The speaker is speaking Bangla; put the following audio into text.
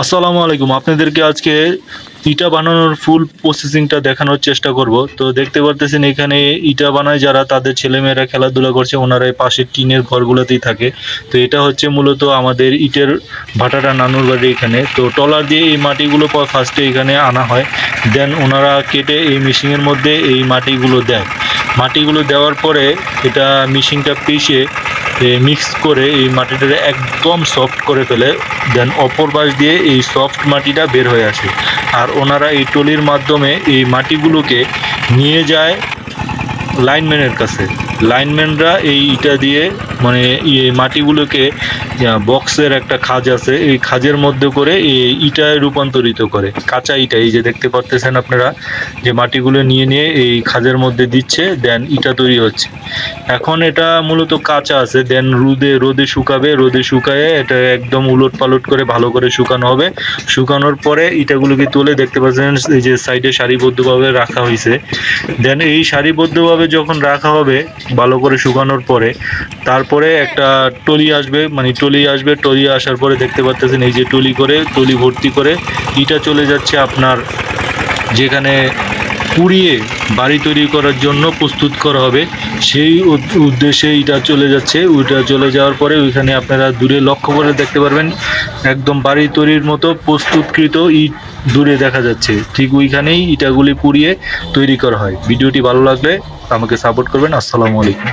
আসসালামু আলাইকুম। আপনাদেরকে আজকে ইটা বানানোর ফুল প্রসেসিংটা দেখানোর চেষ্টা করব। তো দেখতে পারতেছেন এখানে ইটা বানায় যারা, তাদের ছেলেমেয়েরা খেলাধুলা করছে, ওনারা এই পাশের টিনের ঘরগুলোতেই থাকে। তো এটা হচ্ছে মূলত আমাদের ইটের ভাটাটা নানুর বাড়ি এখানে। তো টলার দিয়ে এই মাটিগুলো ফার্স্টে এখানে আনা হয়। দেন ওনারা কেটে এই মেশিনের মধ্যে এই মাটিগুলো দেয়। মাটিগুলো দেওয়ার পরে এটা মেশিনটা পিষে মিক্স করে এই মাটিটা একদম সফট করে ফেলে দেন অপর পাশ দিয়ে এই সফট মাটিটা বের হয়ে আসে। আর ওনারা এই টলির মাধ্যমে এই মাটিগুলোকে নিয়ে যায় লাইনম্যানের কাছে। লাইনম্যানরা এই ইটা দিয়ে মানে ইয়ে মাটিগুলোকে বক্সের একটা খাজ আছে, এই খাজের মধ্যে করে ইটায় রূপান্তরিত করে, কাঁচা ইটা, এই যে দেখতে পারতেছেন আপনারা, যে মাটিগুলো নিয়ে নিয়ে এই খাজের মধ্যে দিচ্ছে দেন ইটা তৈরি হচ্ছে। এখন এটা মূলত কাঁচা আছে দেন রোদে রোদে শুকাবে, রোদে শুকায়ে এটা একদম উলট পালট করে ভালো করে শুকানো হবে। শুকানোর পরে ইটাগুলোকে তুলে দেখতে পাচ্ছেন, এই যে সাইডে সারিবদ্ধভাবে রাখা হয়েছে দেন এই সারিবদ্ধভাবে যখন রাখা হবে, ভালো করে শুকানোর পরে, তারপরে একটা টলি আসবে মানে টলি আসবে টলি আসার পরে দেখতে পাচ্ছেন এই যে টলি করে, টলি ভর্তি করে, ইটা চলে যাচ্ছে আপনার যেখানে পুড়িয়ে বাড়ি তৈরি করার জন্য প্রস্তুত করা হবে। সেই উদ- উদ্দেশ্যে ইটা চলে যাচ্ছে ওইটা চলে যাওয়ার পরে ওইখানে আপনারা দূরে লক্ষ্য করে দেখতে পারবেন, একদম বাড়ি তৈরির মতো প্রস্তুতকৃত ইট দূরে দেখা যাচ্ছে। ঠিক ওইখানেই ইটাগুলি পুড়িয়ে তৈরি করা হয়। ভিডিওটি ভালো লাগলে আমাকে সাপোর্ট করবেন। আসসালামু আলাইকুম।